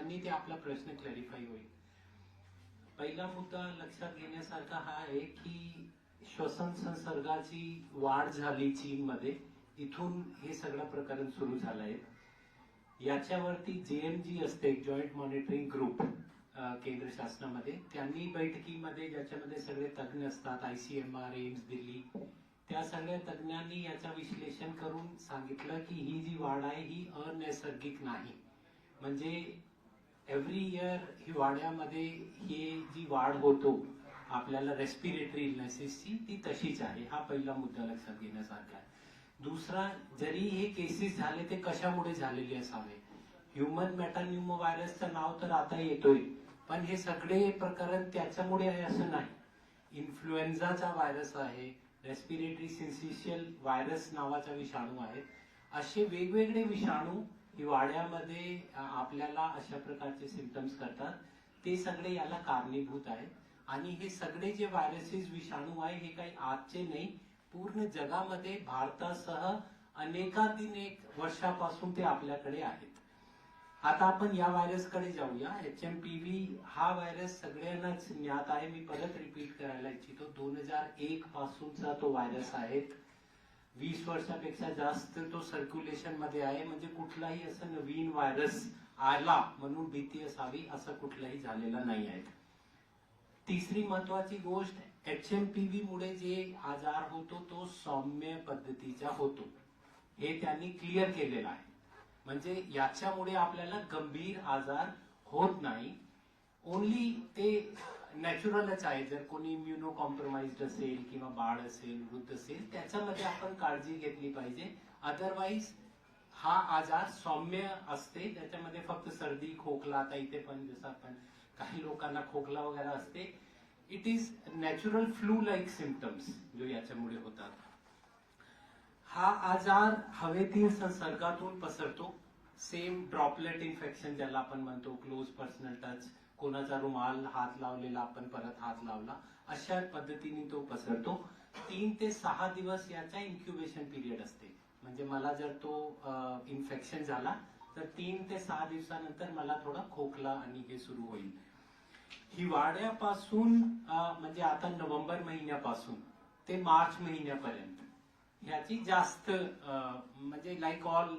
त्यांनी ते आपला प्रश्न क्लॅरिफाय होईल. पहिला मुद्दा लक्षात घेण्यासारखा हा आहे की श्वसन संसर्गाची वाढ झाली चीनमध्ये. इथून हे सगळं प्रकरण सुरू झालं आहे याच्यावरती जेएमजी असते जॉईंट मॉनिटरिंग ग्रुप केंद्र शासनामध्ये त्यांनी बैठकीमध्ये ज्याच्यामध्ये सगळे तज्ज्ञ असतात आयसीएमआर एम्स दिल्ली त्या सगळ्या तज्ज्ञांनी याचं विश्लेषण करून सांगितलं की ही जी वाढ आहे ही अनैसर्गिक नाही. म्हणजे एव्हरी इयर हिवाळ्यामध्ये हे जी वाढ होतो आपल्याला रेस्पिरेटरी इलनेसेसची ती तशीच आहे. हा पहिला मुद्दा लक्षात घेण्यासारखा आहे. दुसरा जरी हे केसेस झाले ते कशामुळे झालेले असावे? ह्युमन मेटान्युमो व्हायरसचं नाव तर आता येतोय पण हे सगळे प्रकरण त्याच्यामुळे आहे असं नाही. इन्फ्लुएन्झाचा व्हायरस आहे रेस्पिरेटरी सिन्सिशियल व्हायरस नावाचा विषाणू आहे असे वेगवेगळे विषाणू की वाड्यामध्ये आपल्याला अशा प्रकारचे सिमटम्स करतात. ते सगळे याला कारणीभूत आहेत. आणि हे सगळे जे व्हायरसेस विषाणू आहे हे काही आजचे नाही. पूर्ण जगामध्ये भारतासह अनेकाधिक एक वर्षापासून ते आपल्याकडे आहेत. आता आपण या व्हायरसकडे जाऊया. एच एम पी व्ही हा व्हायरस सगळ्यांनाच ज्ञात आहे. मी परत रिपीट करायला इच्छितो. दोन हजार एक पासूनचा तो व्हायरस आहे. वीस वर्षापेक्षा जास्त तो सर्क्युलेशनमध्ये आहे. म्हणजे कुठलाही असं नवीन व्हायरस आला म्हणून भीती असावी असं कुठलाही झालेला नाही आहे. तिसरी महत्वाची गोष्ट एच एम पी व्ही मुळे जे आजार होतो तो सौम्य पद्धतीचा होतो. हे त्यांनी क्लिअर केलेलं आहे. म्हणजे याच्यामुळे आपल्याला गंभीर आजार होत नाही. ओनली ते नॅचरलच आहे. जर कोणी इम्युनो कॉम्प्रोमाइज असेल किंवा बाळ असेल वृद्ध असेल त्याच्यामध्ये आपण काळजी घेतली पाहिजे. अदरवाईज हा आजार सौम्य असते. त्याच्यामध्ये फक्त सर्दी खोकला आता इथे पण जसं आपण काही लोकांना खोकला वगैरे असते. It is natural flu like symptoms जो याच्यामुळे होतात. हा आजार हवेतील संसर्गातून पसरतो. सेम ड्रॉपलेट इन्फेक्शन ज्याला आपण म्हणतो क्लोज पर्सनल टच कोणाचा रुमाल हात लावलेला आपण परत हात लावला अशा पद्धतीने तो पसरतो. तीन ते सहा दिवस याचा इन्क्युबेशन पिरियड असते. म्हणजे मला जर तो इन्फेक्शन झाला तर तीन ते सहा दिवसानंतर मला थोडा खोकला आणि हे सुरू होईल. हिवाळ्यापासून म्हणजे आता नोव्हेंबर महिन्यापासून ते मार्च महिन्यापर्यंत ह्याची जास्त म्हणजे like all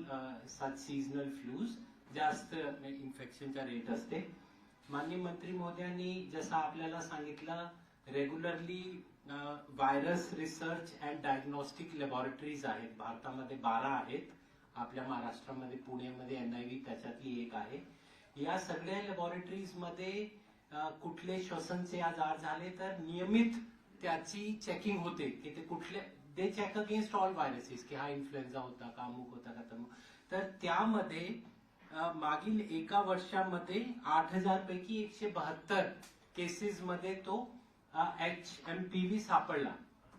such seasonal flus जास्त इन्फेक्शनचा रेट असते. माननीय मंत्री महोदयांनी जसं आपल्याला सांगितलं regularly virus research and diagnostic laboratories आहेत. भारतामध्ये बारा आहेत. आपल्या महाराष्ट्रामध्ये पुण्यामध्ये एन आय व्ही त्याच्यातली एक आहे. या सगळ्या लॅबॉरेटरीजमध्ये कुठले श्वसनचे आजार झाले तर नियमित त्याची चेकिंग होते की ते कुठले they check against all viruses की हा इन्फ्लुएन्झा होता का अमुक होता का तर त्यामध्ये मागील एका वर्षामध्ये आठ हजार पैकी एकशे बहात्तर केसेस मध्ये तो एच एम पी व्ही सापडला.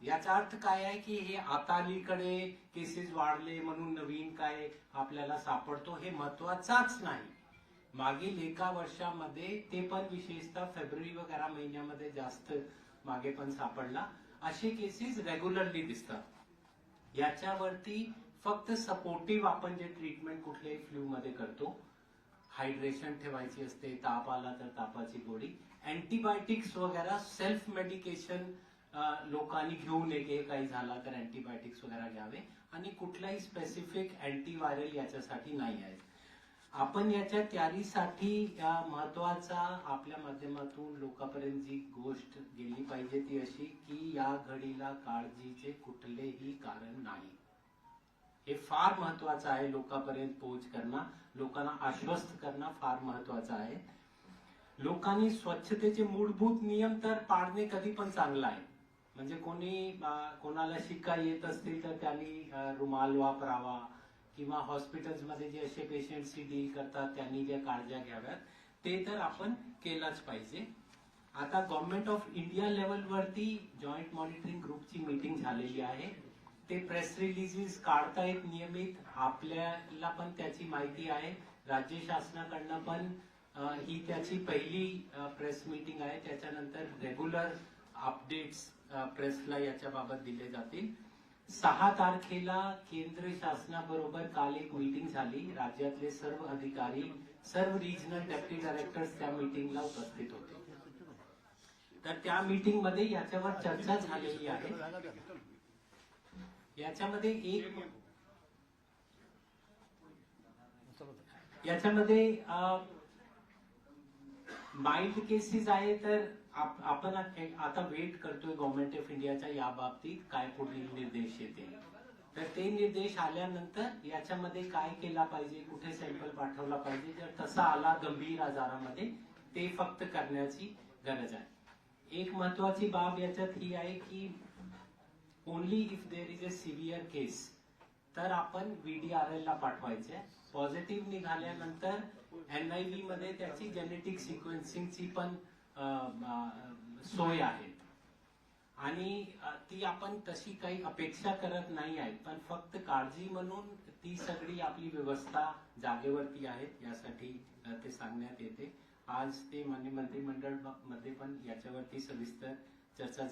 याचा अर्थ काय आहे की हे आता अलीकडे केसेस वाढले म्हणून नवीन काय आपल्याला सापडतो हे महत्वाचाच नाही. मागील एका वर्षामध्ये ते पण विशेषतः फेब्रुवारी वगैरे महिन्यामध्ये जास्त मागे पण सापडला. असे केसेस रेग्युलरली दिसतात. याच्यावरती फक्त सपोर्टिव्ह आपण जे ट्रीटमेंट कुठल्याही फ्लू मध्ये करतो हायड्रेशन ठेवायची असते ताप आला तर तापाची गोळी अँटीबायोटिक्स वगैरे सेल्फ मेडिकेशन लोकांनी घेऊ नये की काही झाला तर अँटीबायोटिक्स वगैरे घ्यावे. आणि कुठलाही स्पेसिफिक अँटीव्हायरल याच्यासाठी नाही आहे. आपण याच्या तयारीसाठी या महत्त्वाचा आपल्या माध्यमातून लोकांपर्यंत जी गोष्ट गेली पाहिजे ती अशी की या घडीला काळजीचे कुठलेही कारण नाही. हे फार महत्वाचं आहे लोकांपर्यंत पोहोच करणं. लोकांना आश्वस्त करणं फार महत्वाचं आहे. लोकांनी स्वच्छतेचे मूलभूत नियम तर पाळणे कधी पण चांगलं आहे. म्हणजे कोणी कोणाला शिका येत असतील तर त्यांनी रुमाल वापरावा किंवा हॉस्पिटल्समध्ये जे असे पेशंटशी डील करतात त्यांनी ज्या काळज्या घ्याव्यात ते तर आपण केलंच पाहिजे. आता गव्हर्नमेंट ऑफ इंडिया लेवलवरती जॉईंट मॉनिटरिंग ग्रुपची मीटिंग झालेली आहे. ते प्रेस रिलीजेस काढतायत नियमित. आपल्याला पण त्याची माहिती आहे. राज्य शासनाकडनं पण ही त्याची पहिली प्रेस मीटिंग आहे. त्याच्यानंतर रेग्युलर अपडेट्स प्रेसला याच्या बाबत दिले जातील. सहा तारखेला केंद्र शासनाबरोबर काल एक मीटिंग झाली. राज्यातले सर्व अधिकारी सर्व रिजनल डेप्टी डायरेक्टर्स त्या मीटिंगला उपस्थित होते. तर त्या मीटिंगमध्ये याच्यावर चर्चा झालेली आहे. याच्यामध्ये एक याच्यामध्ये माइल्ड केसेस आहे तर आप- आपण आता वेट करतोय गव्हर्नमेंट ऑफ इंडियाच्या या बाबतीत काय पुढील निर्देश येतील. तर ते निर्देश आल्यानंतर याच्यामध्ये काय केला पाहिजे कुठे सॅम्पल पाठवला पाहिजे जर तसा आला गंभीर आजारामध्ये ते फक्त करण्याची गरज आहे. एक महत्वाची बाब याच्यात ही आहे की only if there is a severe case तर आपण व्हीडीआरएल ला पाठवायचे. पॉझिटिव्ह निघाल्यानंतर एनआयव्ही मध्ये त्याची जेनेटिक सिक्वेन्सिंगची पण सोय आहे. आणि ती आपण तशी काही अपेक्षा करत नाही आहे पण फक्त काळजी म्हणून ती सगळी आपली व्यवस्था जागेवरती आहे यासाठी ते सांगण्यात येते. आज ते मान्य मंत्रिमंडळमध्ये पण याच्यावरती सविस्तर चर्चा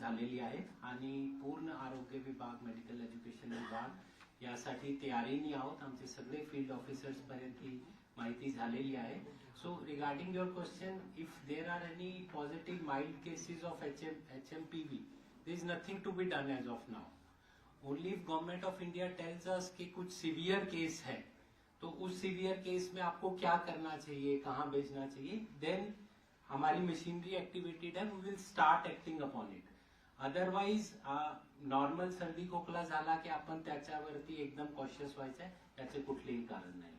आणि पूर्ण आरोग्य विभाग मेडिकल एज्युकेशन विभाग, यासाठी तयारीने आहोत आमचे सगळे फ़ील्ड ऑफिसर्स ही माहिती आहे so regarding your question if there are any positive mild cases of H M H M P V there is nothing to be done as of now. Only if government of India tells us कि कुछ severe केस है तो उस severe केस में आपको क्या करना चाहिए, कहाँ भेजना चाहिए देन हमारी मशीनरी एक्टिवेटेड है we will start acting upon it otherwise normal सर्दी खोकला झाला की आपण त्याच्यावरती एकदम कॉशियस व्हायचं आहे त्याचे कुठलेही कारण नाही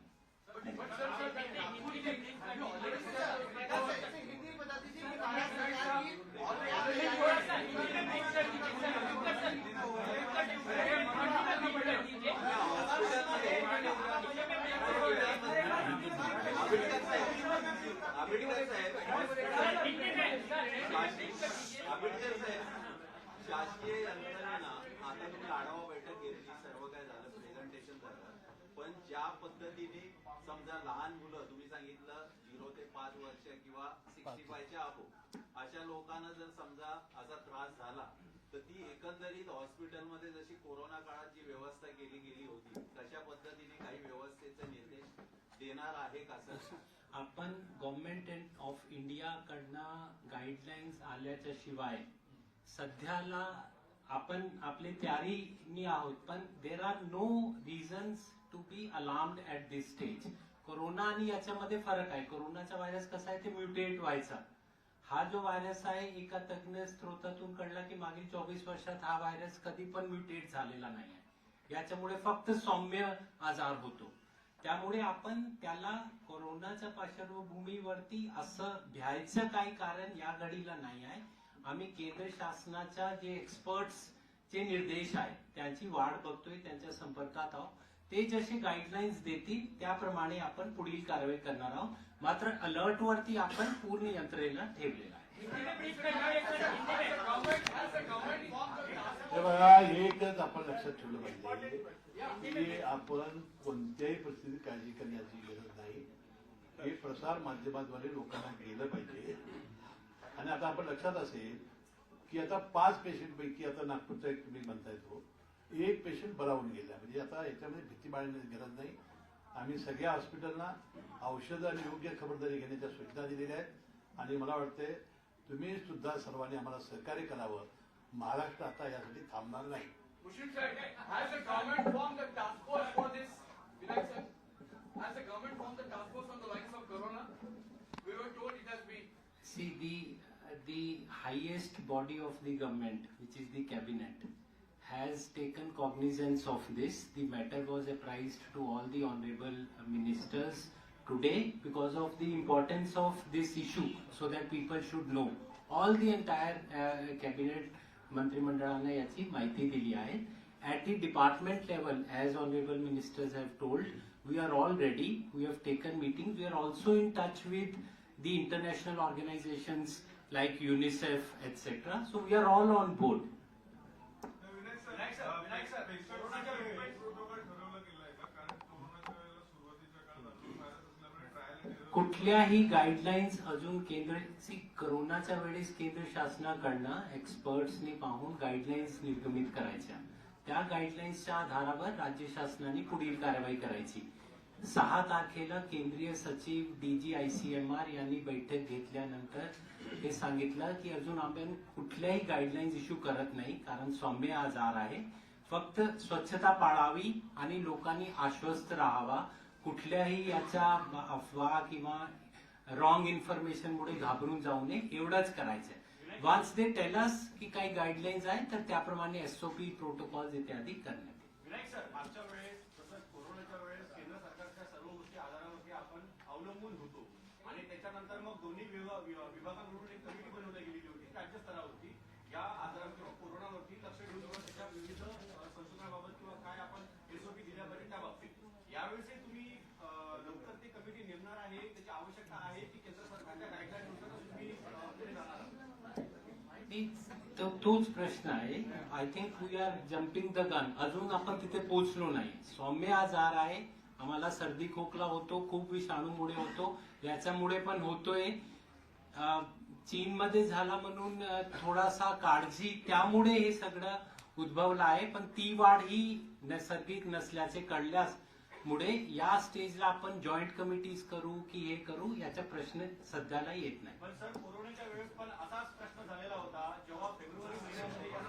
आंबेडकर साहेब आंबेडकर साहेब शासकीय यंत्रणेना आता तुम्ही आढावा बैठक घेतली सर्व काय झालं प्रेझेंटेशन झालं. पण ज्या पद्धतीने समजा लहान मुलं तुम्ही सांगितलं झिरो ते पाच वर्ष किंवा सिक्स्टी फायच्या अबो अशा लोकांना जर समजा असा त्रास झाला तर ती एकंदरीत हॉस्पिटलमध्ये जशी कोरोना काळात जी व्यवस्था केली गेली होती तशा पद्धतीने काही व्यवस्थेचे निर्देश देणार आहे का सर? आपण गव्हर्नमेंट ऑफ इंडिया कडनं गाईडलाईन्स आल्याच्या शिवाय सध्याला आपण आपले तयारीनी आहोत पण there are no reasons to be alarmed at this stage corona आणि याच्यामध्ये फरक आहे. कोरोनाचा व्हायरस कसा आहे ते म्युटेट व्हायचा. हा जो व्हायरस आहे एका तज्ञ स्त्रोतातून कळला की मागील चोवीस वर्षात हा व्हायरस कधी पण म्युटेट झालेला नाही आहे याच्यामुळे फक्त सौम्य आजार होतो. त्यामुळे आपण त्याला कोरोनाच्या पार्श्वभूमीवरती असं भ्यायचं काही कारण या घडीला नाही आहे. आम्ही केंद्र शासनाच्या जे एक्सपर्ट्स जे निर्देश आहेत त्यांची वाढ बघतोय त्यांच्या संपर्कात आहोत. ते जसे गाईडलाईन्स देतील त्याप्रमाणे आपण पुढील कारवाई करणार आहोत. मात्र अलर्ट वरती आपण पूर्ण यंत्रणेला ठेवलेलं आहे. आपण लक्षात ठेवलं पाहिजे की आपण कोणत्याही परिस्थितीत काळजी करण्याची गरज नाही. हे प्रसार माध्यमाद्वारे लोकांना गेलं पाहिजे. आणि आता आपण लक्षात असेल की आता पाच पेशंट पैकी आता नागपूरचा एक तुम्ही म्हणताय तो एक पेशंट बरा होऊन गेला. म्हणजे आता याच्यामध्ये भीती बाळगण्याची गरज नाही. आम्ही सगळ्या हॉस्पिटलना औषधं आणि योग्य खबरदारी घेण्याच्या सूचना दिलेल्या आहेत. आणि मला वाटते तुम्ही सुद्धा सर्वांनी आम्हाला सहकार्य करावं. महाराष्ट्र आता यासाठी थांबणार नाही. Mushir has the government formed a task force for this? Vinayak sir, has the government formed a task force on the lines of corona? We were told it has been. See, the, the highest body of the government, which is the cabinet, has taken cognizance of this. The matter was apprised to all the honorable ministers today because of the importance of this issue, so that people should know. All the entire uh, cabinet मंत्रिमंडळाने याची माहिती दिली आहे at the department level as honourable ministers have told we are already we have taken meeting we are also in touch with the international organizations like UNICEF, etc. So we are all on board. कुठल्याही guidelines अजून केंद्र कोरोनाच्या वेळेस केंद्र शासनाकडनं एक्सपर्ट्सनी पाहून guidelines निर्गमित करायच्या. त्या गाईडलाईन्सच्या आधारावर राज्य शासनाने पुढील कारवाई करायची. सहा तारखेला केंद्रीय सचिव डीजी आयसीएमआर यांनी बैठक घेतल्यानंतर हे सांगितलं की अजून आपण कुठल्याही गाईडलाईन्स इश्यू करत नाही कारण सौम्य आजार आहे. फक्त स्वच्छता पाळावी आणि लोकांनी आश्वस्त राहावा कुठल्याही याच्या अफवा किंवा रॉंग इन्फॉर्मेशन मुळे घाबरून जाऊ नये एवढंच करायचंय. वन्स दे टेलस की काही गाईडलाईन्स आहेत तर त्याप्रमाणे एसओपी प्रोटोकॉल इत्यादी करण्यात विनायक सर मागच्या वेळेस तसंच कोरोनाच्या वेळेस केंद्र सरकारच्या सर्व गोष्टी आधारावरती आपण अवलंबून होतो. आणि त्याच्यानंतर मग दोन्ही विभागांकडून एक कमिटी बनवली गेलेली होती राज्यस्तरावरती. या आजारावरती कोरोनावरती लक्ष ठेवून त्याच्या विविध संशोधनाबाबत किंवा काय आपण एसओपी दिल्या पाहिजे त्या बाबतीत यावेळेसही तुम्ही अ, लवकर ती कमिटी नेमणार आहे त्याची आवश्यकता आहे की केंद्र सरकारच्या गाईडलाईननुसार तुम्ही अ, पुढे जाणार आहात तर तोच प्रश्न आहे. I think we are jumping the gun अजून आपण तिथे पोहोचलो नाही. सौम्य आजार आहे. आम्हाला सर्दी खोकला होतो खूप विषाणूमुळे होतो. याच्यामुळे पण होतोय. चीनमध्ये झाला म्हणून थोडासा काळजी त्यामुळे हे सगळं उद्भवलं आहे. पण ती वाढ ही नैसर्गिक नसल्याचे कळल्यास मुळे या स्टेजला आपण जॉईंट कमिटीज करू की हे करू याचा प्रश्न सध्याला येत नाही. पण सर कोरोनाच्या वेळेस पण असाच प्रश्न झालेला होता जेव्हा फेब्रुवारी महिन्यामध्ये या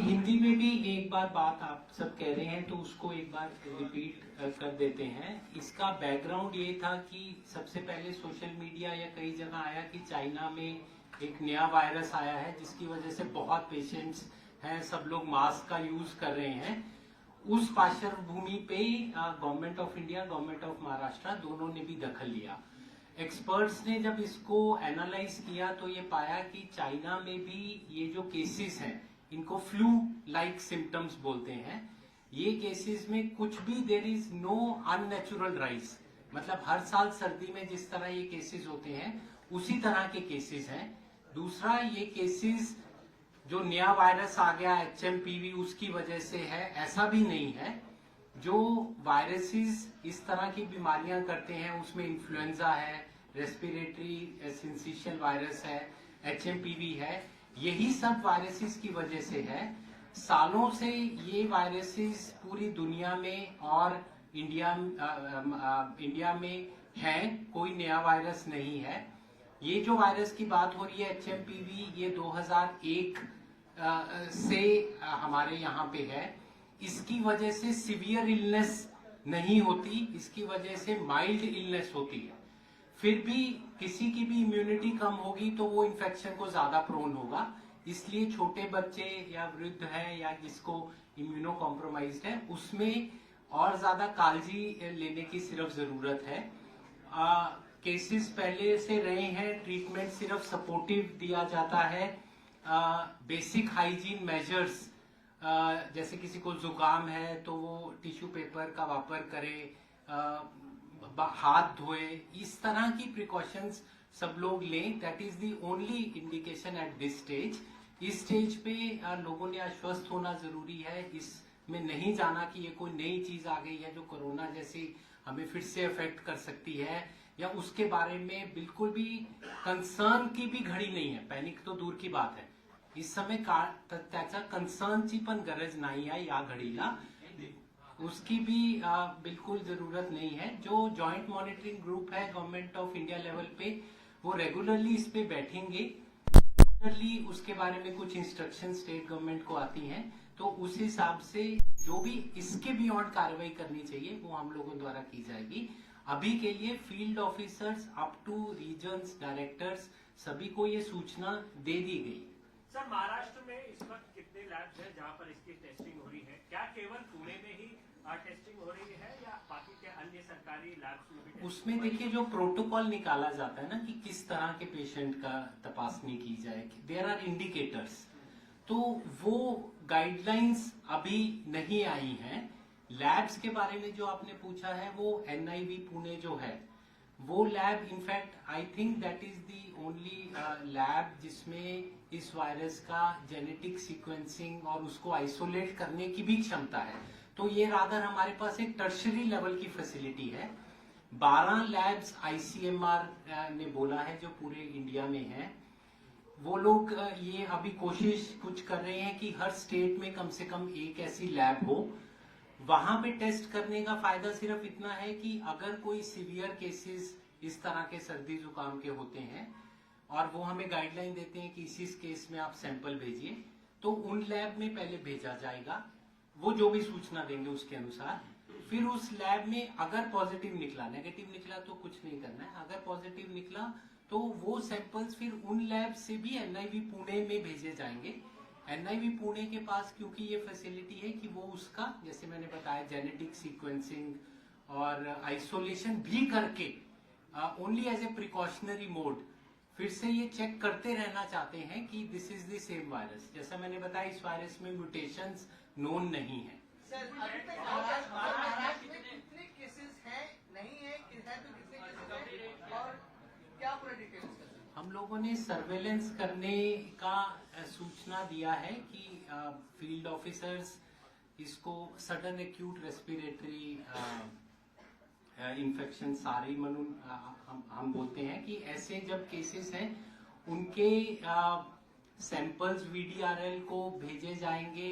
हिंदी में भी एक बार बात आप सब कह रहे हैं तो उसको एक बार रिपीट कर देते हैं। इसका बैकग्राउंड ये था कि सबसे पहले सोशल मीडिया या कई जगह आया कि चाइना में एक नया वायरस आया है, जिसकी वजह से बहुत पेशेंट्स हैं, सब लोग मास्क का यूज़ कर रहे हैं। उस पार्श्वभूमि पे government of India government of Maharashtra दोनों ने भी दखल लिया। एक्सपर्ट्स ने जब इसको एनालाइज किया तो ये पाया कि चाइना में भी ये जो केसेस हैं, इनको फ्लू लाइक सिम्टम्स बोलते हैं। ये केसेस में कुछ भी there is no unnatural rise मतलब हर साल सर्दी में जिस तरह ये केसेस होते हैं, उसी तरह के केसेस हैं। दूसरा ये केसेस जो नया वायरस आ गया एच उसकी वजह से है ऐसा भी नहीं है। जो वायरसेस इस तरह की बीमारियाँ करते हैं उसमें इन्फ्लुएंजा है रेस्पिरेटरी सिंसिशियल वायरस है एच है यही सब वायरसेस की वजह से है। सालों से ये वायरसेस पूरी दुनिया में और इंडिया अ, अ, अ, इंडिया में है कोई नया वायरस नहीं है। ये जो वायरस की बात हो रही है एच एम पी वी ये 2001 अ, से हमारे यहाँ पे है। इसकी वजह से सिवियर इलनेस नहीं होती इसकी वजह से माइल्ड इलनेस होती है। फिर भी किसी की भी इम्यूनिटी कम होगी तो वो इन्फेक्शन को ज़्यादा प्रोन होगा। इसलिए छोटे बच्चे या वृद्ध है या जिसको इम्यूनो कॉम्प्रोमाइज है उसमें और ज़्यादा कालजी लेने की सिर्फ़ ज़रूरत है। केसेस पहले से रहे हैं ट्रीटमेंट सिर्फ़ सपोर्टिव दिया जाता है। बेसिक हाइजीन मेजर्स जैसे किसी को जुकाम है तो वो टिश्यू पेपर का वापर करे बा- हाथ धोए, इस तरह की प्रिकॉशंस सब लोग लें। That is the only indication at this stage is stage पे लोगों ने आश्वस्त होना ज़रूरी है। इसमें नहीं जाना कि ये कोई नई चीज़ आ गई है जो कोरोना जैसी हमें फिर से अफेक्ट कर सकती है। या उसके बारे में बिल्कुल भी कंसर्न की भी घडी नाही आहे पॅनिक तो दूर की बात है। इस समय का कन्सर्नची पण गरज नाही आहे या घडीला। उसकी भी अ, बिल्कुल ज़रूरत नहीं है। जो जॉइंट मॉनिटरिंग ग्रुप है गवर्नमेंट ऑफ़ इंडिया लेवल पे वो रेगुलरली इस पे बैठेंगे। रेगुलरली उसके बारे में कुछ इंस्ट्रक्शन स्टेट गवर्नमेंट को आती हैं। तो उस हिसाब से जो भी इसके बियॉन्ड कार्रवाई करनी चाहिए वो हम लोगों द्वारा की जाएगी। अभी के लिए field officers up to regions directors सभी को ये सूचना दे दी गई। सर महाराष्ट्र में इस वक्त कितने लैब्स हैं जहाँ पर इसकी टेस्टिंग हो रही है? क्या केवल पुणे में ही टेस्टिंग हो रही है या बाकी के अन्य सरकारी लैब्स में भी उसमें देखिए जो प्रोटोकॉल निकाला जाता है ना कि किस तरह के पेशेंट का तपासनी की जाए देर आर इंडिकेटर्स तो वो गाइडलाइंस अभी नहीं आई हैं। लैब्स के बारे में जो आपने पूछा है, वो एनआईवी पुणे जो है, वो lab in fact I think that is the only lab जिसमें इस वायरस का जेनेटिक सीक्वेंसिंग और उसको आइसोलेट करने की भी क्षमता है। तो ये रादर हमारे पास एक टर्शरी लेवल की फैसिलिटी है। 12 लैब्स आईसीएमआर ने बोला है, जो पूरे इंडिया में है। वो लोग ये अभी कोशिश कुछ कर रहे हैं कि हर स्टेट में कम से कम एक ऐसी लैब हो। वहाँ पे टेस्ट करने का फ़ायदा सिर्फ़ इतना है कि अगर कोई सीवियर केसेस इस तरह के सर्दी जुकाम के होते हैं और वो हमें गाइडलाइन देते हैं कि इस केस में आप सैंपल भेजिए तो उन लैब में पहले भेजा जाएगा। वो जो भी सूचना देंगे उसके अनुसार। फिर उस लैब में अगर पॉजिटिव निकला नेगेटिव निकला तो कुछ नहीं करना है। अगर पॉजिटिव निकला तो वो सैंपल्स फिर उन लैब से भी एनआईवी पुणे में भेजे जाएँगे। एनआईवी पुणे के पास क्योंकि ये फैसिलिटी है कि वो उसका जैसे मैंने बताया जेनेटिक सीक्वेंसिंग और आइसोलेशन भी करके only as a precautionary mode फिर से ये चेक करते रहना चाहते हैं कि this is the same virus जैसा मैंने बताया इस वायरस में म्यूटेशन नोन नहीं है। सर अभी तक महाराष्ट्र महाराष्ट्र में कितने केसेस हैं नहीं है है तो कितने केसेस हैं? और क्या पूरा डिटेल्स हम लोगों ने सर्वेलेंस करने का सूचना दिया है कि फ़ील्ड ऑफिसर्स इसको sudden acute respiratory infection SARI uh, हम, हम बोलते हैं कि ऐसे जब केसेस हैं उनके सैंपल्स वीडीआरएल को भेजे जाएँगे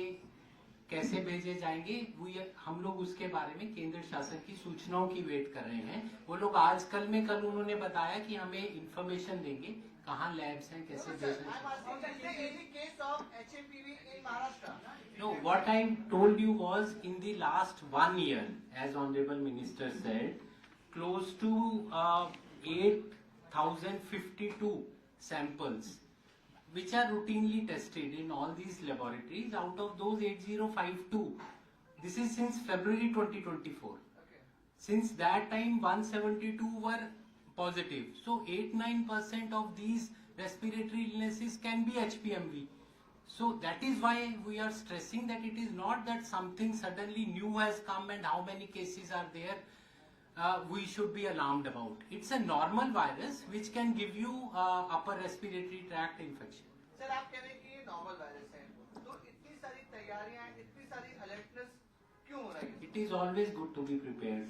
कैसे भेजे जाएँगे वो ये- हम लोग उसके बारे में केंद्र शासन की सूचनाओं की वेट कर रहे हैं वो लोग आज कल में कल उन्होंने बताया कि हमें इन्फॉर्मेशन देंगे कहाँ लैब्स हैं कैसे भेजना है I'm asking, is there any case of HMPV in Maharashtra? No, what I told you was in the last one year, which are routinely tested in all these laboratories. Out of those 8052, this is since February 2024. Okay. Since that time, 172 were positive. So 8-9% of these respiratory illnesses can be HPMV. So that is why we are stressing that it is not that something suddenly new has come and how many cases are there Uh, we should be alarmed about. It's a normal virus which can give you uh, upper respiratory tract infection. Sir आप कह रहे हैं कि ये normal virus है तो इतनी सारी तैयारियां इतनी सारी अलर्टनेस क्यों हो रही है It is always good to be prepared.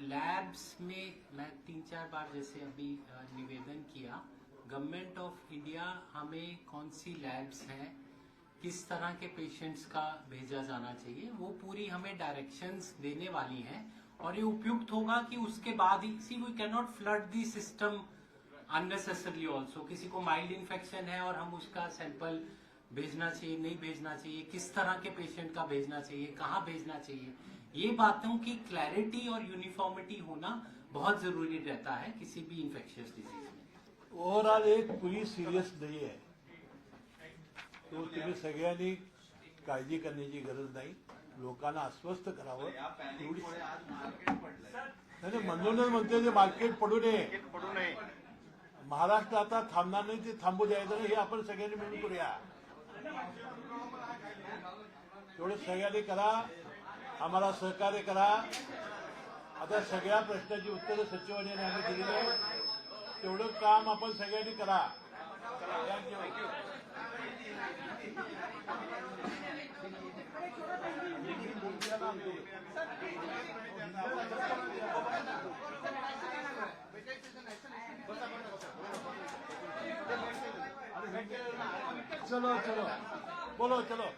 labs में मैं तीन चार बार जैसे अभी निवेदन किया। गवर्नमेंट ऑफ़ इंडिया हमें कौन सी लैब्स हैं, किस तरह के पेशेंट्स का भेजा जाना चाहिए, वो पूरी हमें डायरेक्शंस देने वाली हैं। और ये उपयुक्त होगा कि उसके बाद ही see we can not flood the system unnecessarily also किसी को माइल्ड इन्फेक्शन है और हम उसका सैंपल भेजना चाहिए, नहीं भेजना चाहिए, किस तरह के पेशेंट का भेजना चाहिए, कहाँ भेजना चाहिए। ये बातों की क्लैरिटी और यूनिफॉर्मिटी होना बहुत जरूरी रहता है किसी भी इन्फेक्शियस डिजीज में। ओव्हरऑल एक कुणी सिरियस नाही आहे तो तुम्ही सगळ्यांनी काळजी करण्याची गरज नाही. लोकांना अस्वस्थ करावं. नाही म्हणूनच म्हणते ते मार्केट पडू नये. महाराष्ट्र आता थांबणार नाही ते थांबू द्यायचं हे आपण सगळ्यांनी मिळून करूया. तेवढं सगळ्यांनी करा. आम्हाला सहकार्य करा. आता सगळ्या प्रश्नाची उत्तरं सचिवांनी आम्ही दिलेली आहे तेवढं काम आपण सगळ्यांनी करा. चलो चलो. बोलो चलो.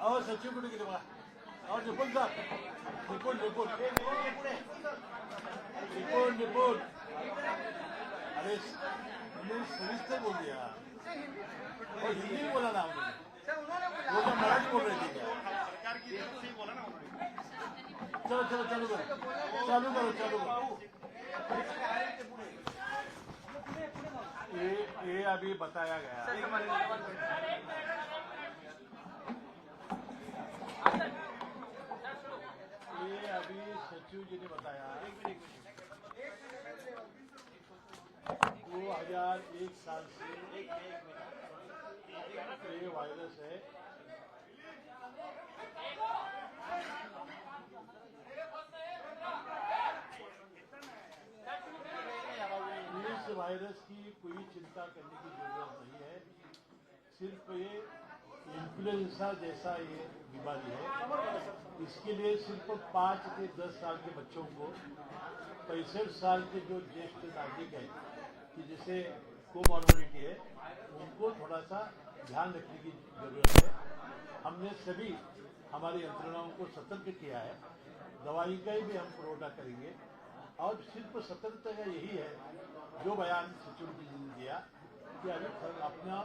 अहो सचिव कुठे गेले बघा अहो निपुण जा. निपुण निपुण. निपुण निपुण. अरे म्हणजे सविस्तर बोलूया. हो हिंदी में बोला ना आपने सर उन्होंने बोला बोला मराठी बोल रहे थे क्या चलो चलो चालू करो. चालू करो चालू करो. ये ये अभी बताया गया. हज़ार एक साल से ये वायरस है। इस वायरस की कोई चिंता करने की ज़रूरत नहीं है। सिर्फ़ ये इन्फ्लुएंजा जैसा ये बीमारी है। इसके लिए सिर्फ़ पाँच से दस साल के बच्चों को पैंसठ साल के जो ज्येष्ठ नागरिक है जैसे कोमॉर्बिडिटी है, उनको थोड़ा सा ध्यान रखने की ज़रूरत है। हमने सभी हमारी यंत्रणाओं को सतर्क किया है। दवाई का भी हम पुरवठा करेंगे। और सिर्फ़ सतर्कता का यही है, जो बयान सचिव जी ने दिया, कि थोड़ा अपना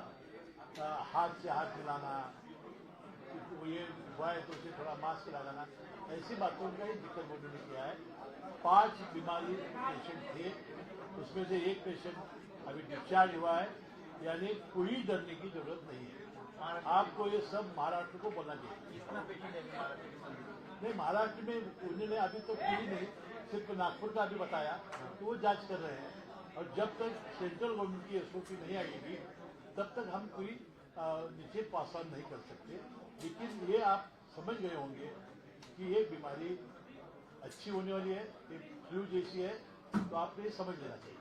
हाथ से हाथ मिलाना ये हुआ है तो उसे थोड़ा मास्क लगाना, ऐसी बातों का ही दिक्कत बोर्ड ने किया है। पाँच बीमारी पेशेंट थे, उसमें से एक पेशेंट अभी डिस्चार्ज हुआ है यानी कोई डरने की ज़रूरत नहीं है। आपको ये सब महाराष्ट्र को बोलना चाहिए। नहीं महाराष्ट्र में उन्होंने अभी तो कोई नहीं सिर्फ़ नागपुर का अभी बताया तो वो जाँच कर रहे हैं। और जब तक सेंट्रल गवर्नमेंट की एसओपी नहीं आएगी तब तक हम कोई निश्चित पास ऑन नहीं कर सकते। लेकिन ये आप समझ गए होंगे कि ये बीमारी अच्छी होने वाली है ये फ्लू जैसी है तो आपको ये समझ लेना चाहिए।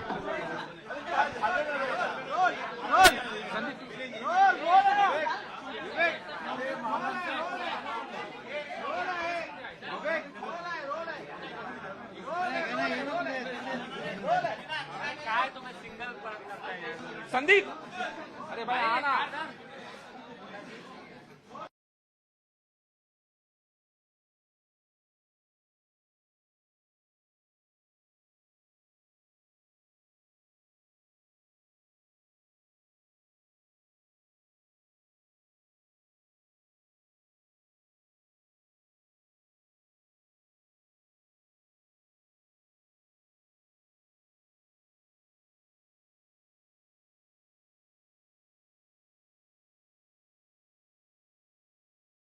संदीप अरे भाई आना।